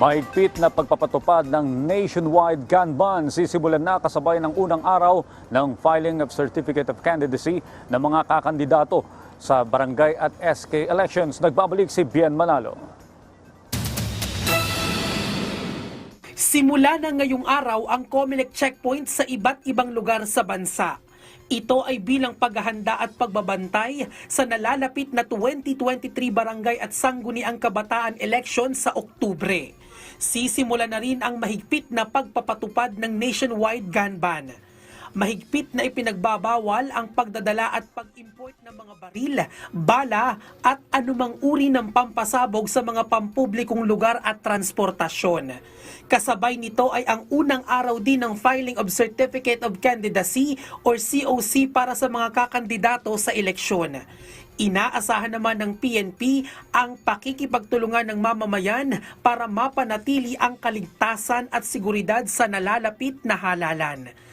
Mahigpit na pagpapatupad ng nationwide gun ban sisimulan na kasabay ng unang araw ng filing of Certificate of Candidacy ng mga kakandidato sa barangay at SK elections. Nagbabalik si Bien Manalo. Simula na ngayong araw ang COMELEC checkpoint sa iba't ibang lugar sa bansa. Ito ay bilang paghahanda at pagbabantay sa nalalapit na 2023 barangay at sangguniang kabataan election sa Oktubre. Sisimula na rin ang mahigpit na pagpapatupad ng nationwide gun ban. Mahigpit na ipinagbabawal ang pagdadala at pag-import ng mga baril, bala at anumang uri ng pampasabog sa mga pampublikong lugar at transportasyon. Kasabay nito ay ang unang araw din ng filing of Certificate of Candidacy or COC para sa mga kakandidato sa eleksyon. Inaasahan naman ng PNP ang pakikipagtulungan ng mamamayan para mapanatili ang kaligtasan at seguridad sa nalalapit na halalan.